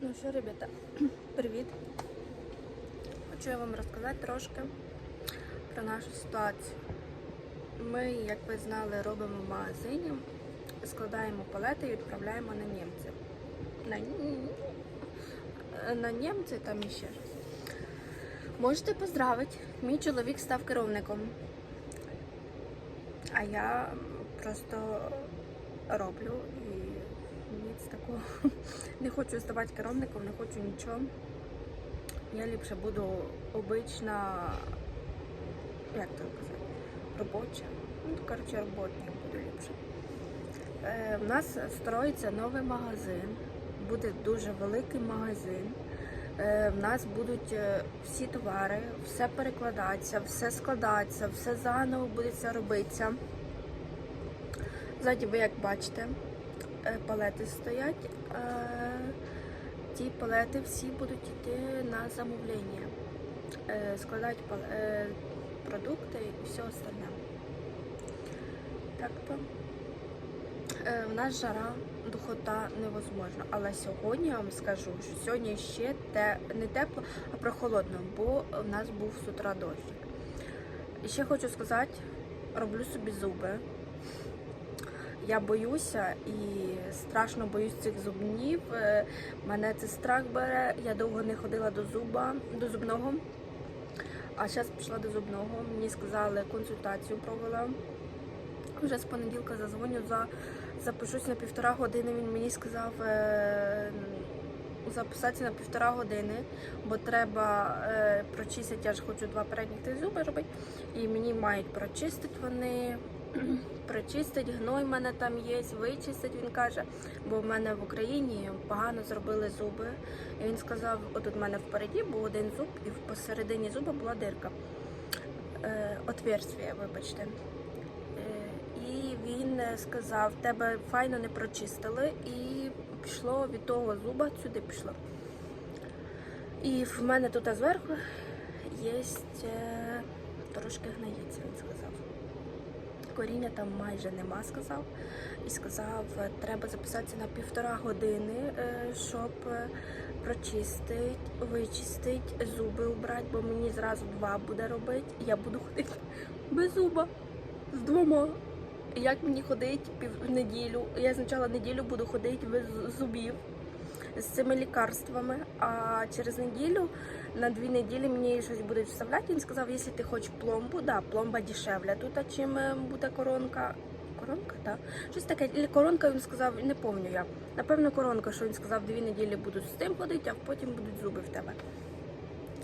Ну що, ребята, привіт. Хочу я вам розказати трошки про нашу ситуацію. Ми, як ви знали, робимо в магазині, складаємо палети і відправляємо на німців. На, на німці там іще. Можете поздравити, мій чоловік став керівником. А я просто роблю і ніц такого. Не хочу ставати керівником, не хочу нічого. Я ліпше буду обична, як то казати, робоча. Ну, коротше, роботник буду ліпше. Е, в нас строїться новий магазин, буде дуже великий магазин. Е, в нас будуть е, всі товари, все перекладатися, все складатися, все заново буде робитися. Ззаді ви як бачите, палети стоять. Е, Ті палети всі будуть йти на замовлення. Е, Складають е, продукти і все остальне. Так то е, в нас жара, духота невозможно. Але сьогодні я вам скажу, що сьогодні ще те, не тепло, а прохолодно, бо в нас був з утра дощик. І ще хочу сказати, роблю собі зуби. Я боюся і страшно боюсь цих зубнів. Е, Мене це страх бере. Я довго не ходила до зуба, до зубного. А зараз пішла до зубного. Мені сказали, консультацію провела. Вже з понеділка зазвоню за запишусь на півтора години. Він мені сказав е, записатися на півтора години, бо треба е, прочистити. Я ж хочу два передніх зуби робити, і мені мають прочистити вони. Прочистить, гной в мене там є, вичистить, він каже, бо в мене в Україні погано зробили зуби. І він сказав, отут в мене впереді був один зуб, і посередині зуба була дирка. Е, отверстие, вибачте. Е, і він сказав, тебе файно не прочистили, і пішло від того зуба сюди пішло. І в мене тут зверху є е, трошки гнається, він сказав коріння там майже нема, сказав. І сказав, треба записатися на півтора години, е, щоб е, прочистити, вичистити, зуби убрати, бо мені зразу два буде робити. Я буду ходити без зуба з двома. Як мені ходити пів неділю? Я спочатку неділю буду ходити без зубів з цими лікарствами, а через неділю на дві неділі мені щось будуть вставляти. Він сказав, якщо ти хочеш пломбу, да, пломба дешевля тут, чим е, буде коронка. Коронка, так. Щось таке. Или коронка він сказав, не пам'ятаю я. Напевно, коронка, що він сказав, дві неділі будуть з тим ходити, а потім будуть зуби в тебе.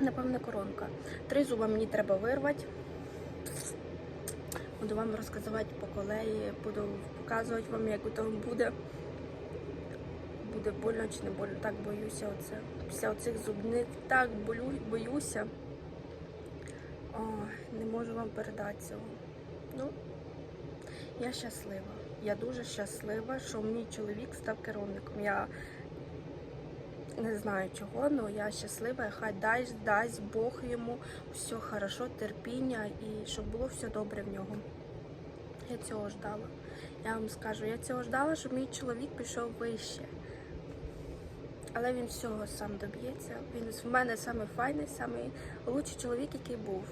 Напевно, коронка. Три зуба мені треба вирвати. Буду вам розказувати по колеї, буду показувати вам, як там буде. Буде больно чи не больно. Так боюся оце. Після оцих зубних так болю, боюся. О, не можу вам передати цього. Ну, я щаслива. Я дуже щаслива, що мій чоловік став керівником. Я не знаю чого, але я щаслива. Хай дасть, дасть Бог йому все хорошо, терпіння і щоб було все добре в нього. Я цього ждала. Я вам скажу, я цього ждала, щоб мій чоловік пішов вище. Але він всього сам доб'ється. Він в мене самий файний, самий лучший чоловік, який був.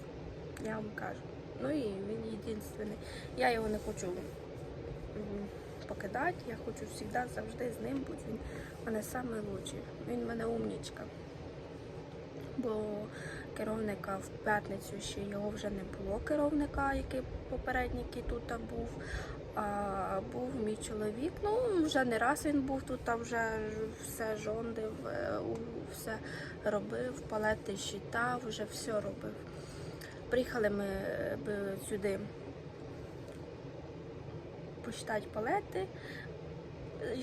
Я вам кажу. Ну і він єдинственний. Я його не хочу покидати. Я хочу завжди завжди з ним бути. Він в мене лучший. Він в мене умнічка. Бо керівника в п'ятницю ще його вже не було керівника, який попередній, який тут був. А був мій чоловік. Ну, вже не раз він був тут, а вже все жондив, е, все робив, палети щитав, вже все робив. Приїхали ми е, сюди посчитати палети.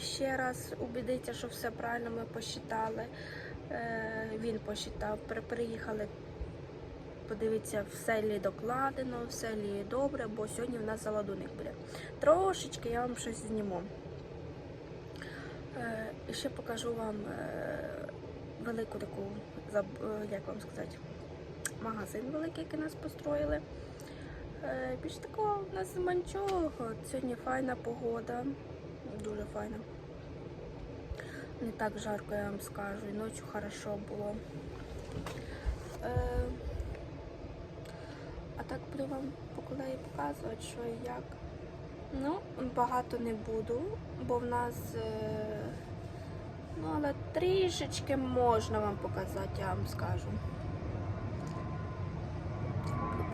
Ще раз убідитися, що все правильно ми посчитали. Е, Він посчитав, приїхали подивитися, все лі докладено, все лі добре, бо сьогодні в нас заладуник буде. Трошечки я вам щось зніму. Е, І ще покажу вам е, велику таку, е, як вам сказати, магазин великий, який нас построїли. Більш такого в нас нема нічого. Сьогодні файна погода, дуже файна. не так жарко, я вам скажу. І ночі хорошо було. Так буду вам по колеї показувати, що і як. Ну, багато не буду, бо в нас. Е, ну, але трішечки можна вам показати, я вам скажу.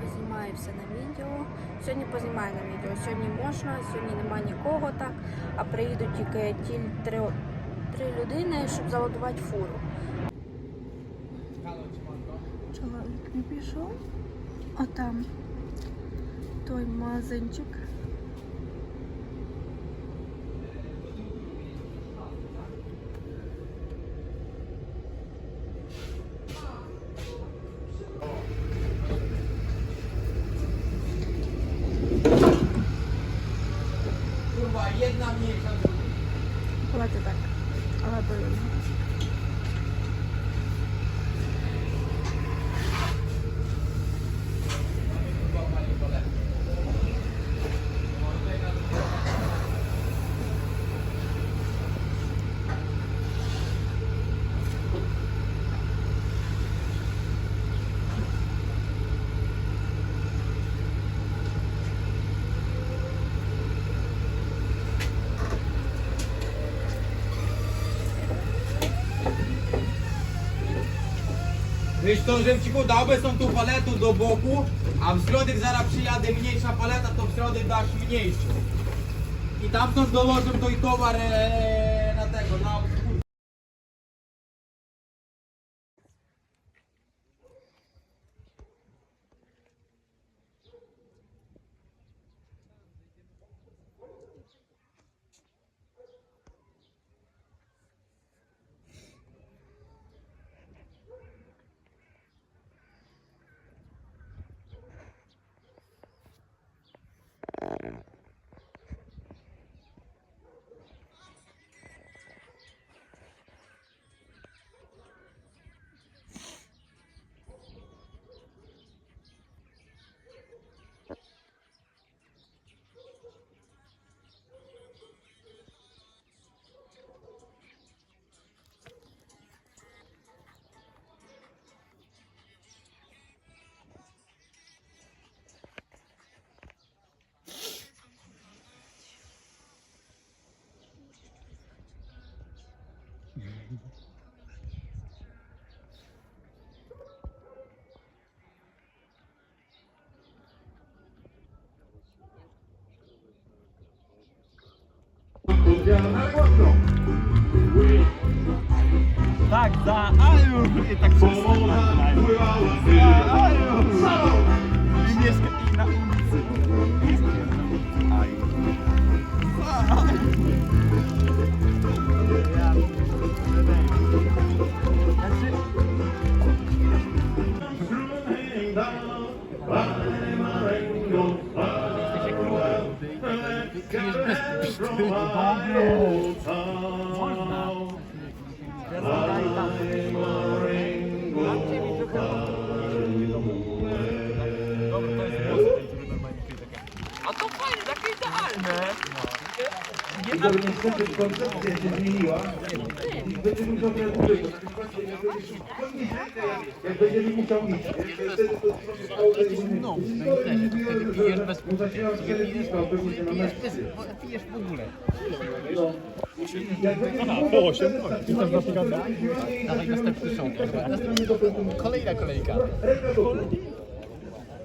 Познімаю все на відео. Сьогодні познімаю на відео. Сьогодні можна, сьогодні нема нікого так, а приїдуть тільки ті три, три людини, щоб заладувати фуру. Чоловік не пішов. А там той магазинчик. Давайте так. Ладуємо. Wiesz to, Żemciku, dałbyś tą tu paletę do boku, a w środek zaraz przyjadę mniejsza paleta, to w środek dasz mniejszą. I tam są dołożą to i towar e, na tego, na Так, за Аю! И так все. За Аю! niestety koncepcja się zmieniła i będzie musiał teraz wyjść, jak będzie jak będziemy musiał iść, wtedy to jest pałkę to pewnie się na. Pijesz w ogóle. No. Na przykład? Dawaj następny ciąg. Kolejna kolejka.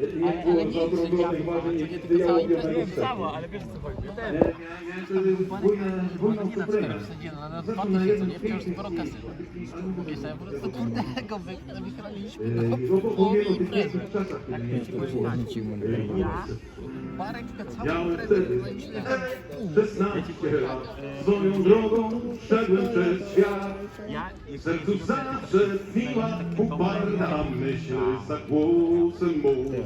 nie było zaokrąglonych marzeń, nie tylko ulubionego szczepu. ale wiesz co chodzi. Miałem wtedy bójną supremę. Zresztą na jednym z pięknych Myślałem po prostu, kurde, go wychylaliśmy do połowy imprezy. Tak mi się poświęci. Tak. Marek na całą imprezę myślałem, 16 lat, swoją drogą szedłem przez świat. W sercu zawsze tniła uparna myśl za głosem mój.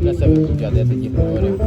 Для себе тут я де такі говорив.